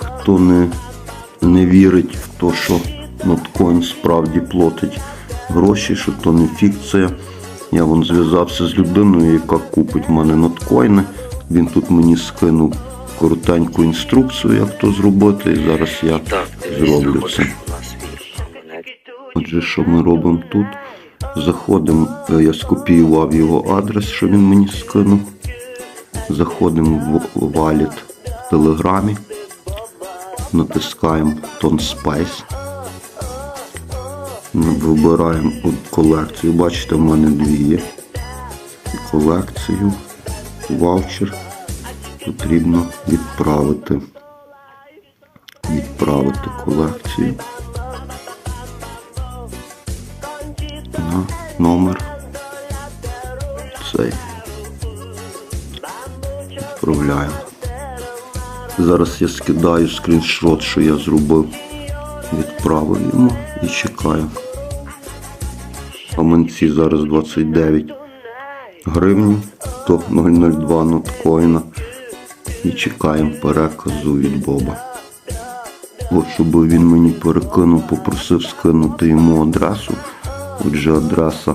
хто не, не вірить в те, що ноткоін справді платить гроші, що то не фікція. Я вон зв'язався з людиною, яка купить в мене ноткоїни. Він тут мені скинув коротеньку інструкцію, як то зробити, і зараз я зроблю це. Отже, що ми робимо тут? Заходимо, е, я скопіював його адрес, що він мені скинув. Заходимо в валіт в Телеграмі, натискаємо Tone Space. Вибираємо колекцію. Бачите, в мене дві є. Колекцію, ваучер потрібно відправити. Відправити колекцію. на номер цей. Відправляємо. Зараз я скидаю скріншот, що я зробив. Відправив йому і чекаю. Гаманці зараз 29 гривень, то 002 ноткоїна. І чекаємо переказу від Боба. От, щоб він мені перекинув, попросив скинути йому адресу. Отже, адреса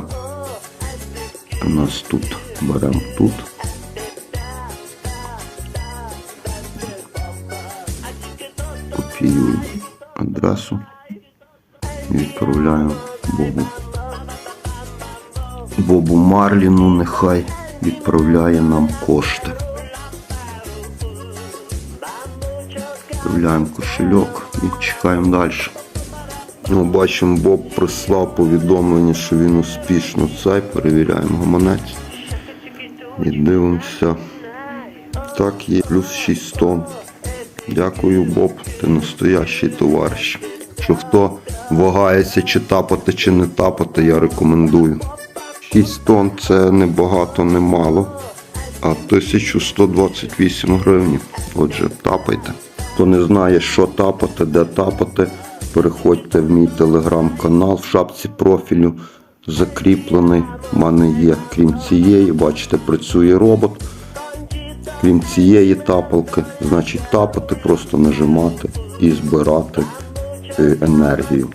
у нас тут. Беремо тут. Копіюємо адресу і відправляємо Бобу. Бобу Марліну нехай відправляє нам кошти. Відправляємо кошельок і чекаємо далі. Ну, бачимо, Боб прислав повідомлення, що він успішно цей. Перевіряємо гаманець. І дивимося. Так, є плюс 6 тонн. Дякую, Боб, ти настоящий товариш. Якщо хто вагається, чи тапати, чи не тапати, я рекомендую. 6 тонн це не багато, не мало. А 1128 гривень. Отже, тапайте. Хто не знає, що тапати, де тапати, переходьте в мій телеграм-канал в шапці профілю. Закріплений. У мене є, крім цієї, бачите, працює робот. Крім цієї тапалки, значить тапати, просто нажимати і збирати е, енергію.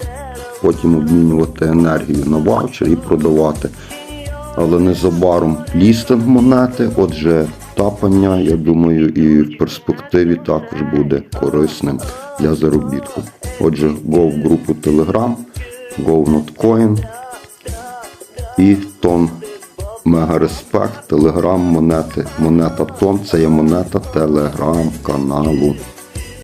Потім обмінювати енергію на ваучер і продавати. Але незабаром лістинг монети, отже, тапання, я думаю, і в перспективі також буде корисним для заробітку. Отже, go в групу Telegram, go в Notcoin і тон Мега респект, телеграм монети. Монета тон це є монета телеграм каналу.